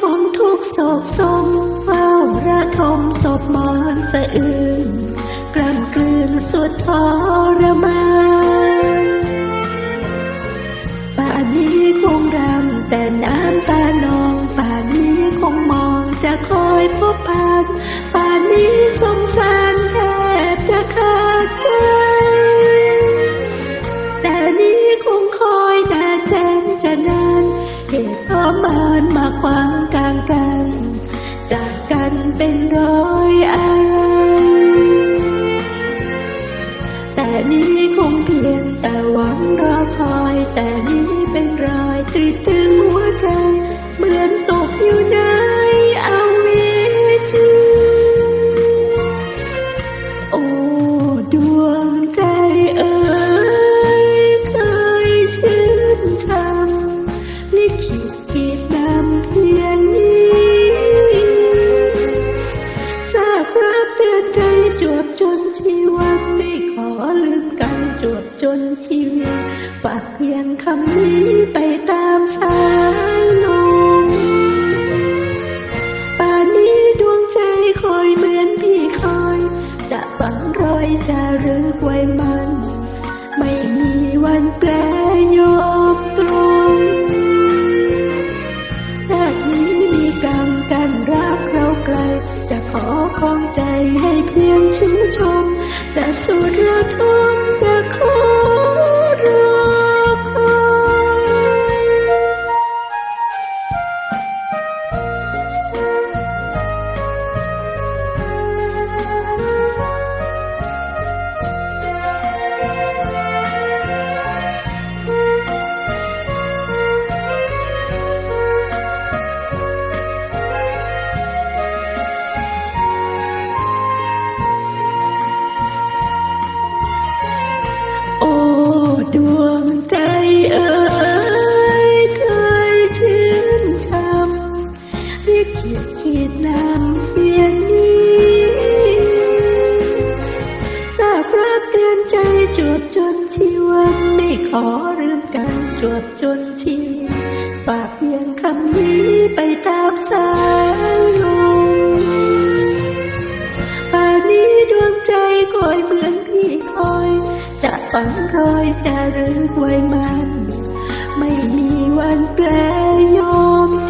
ทุกข์โศกสมเฝ้าระทมศพมอนสะอื้นกล่ำกลืนสุดทรมานป่านนี้คงรำแต่น้ำตานองป่านนี้คงมองจะคอยพบผ่าน ราะมันมาขวางกลางกัน จากกันเป็นร้อยอะไรแต่นี้คงเพียงแต่หวังรอคอย แต่นี้เป็นรอยตรีดตึง จวบจนชีวันไม่ขอลืมกันจวบจนชีวิตปากเพียงคำนี้ไปตามสายลมป่านนี้ดวงใจคอยเหมือนพี่คอย จะฝังรอยจะรึกไว้มา ครองใจให้เพียงชุ่มชม จะสุดระทมจะคอ ขีดนำเพียงนี้ทราบรับเตือนใจจวบจนชีวันไม่ขอลืมกันจวบจนชีวิตฝากเพียงคำนี้ไปตามสายลมป่านนี้ดวงใจคอยเหมือนพี่คอย จะฝังรอยจะรึกไว้มัน ไม่มีวันแปรย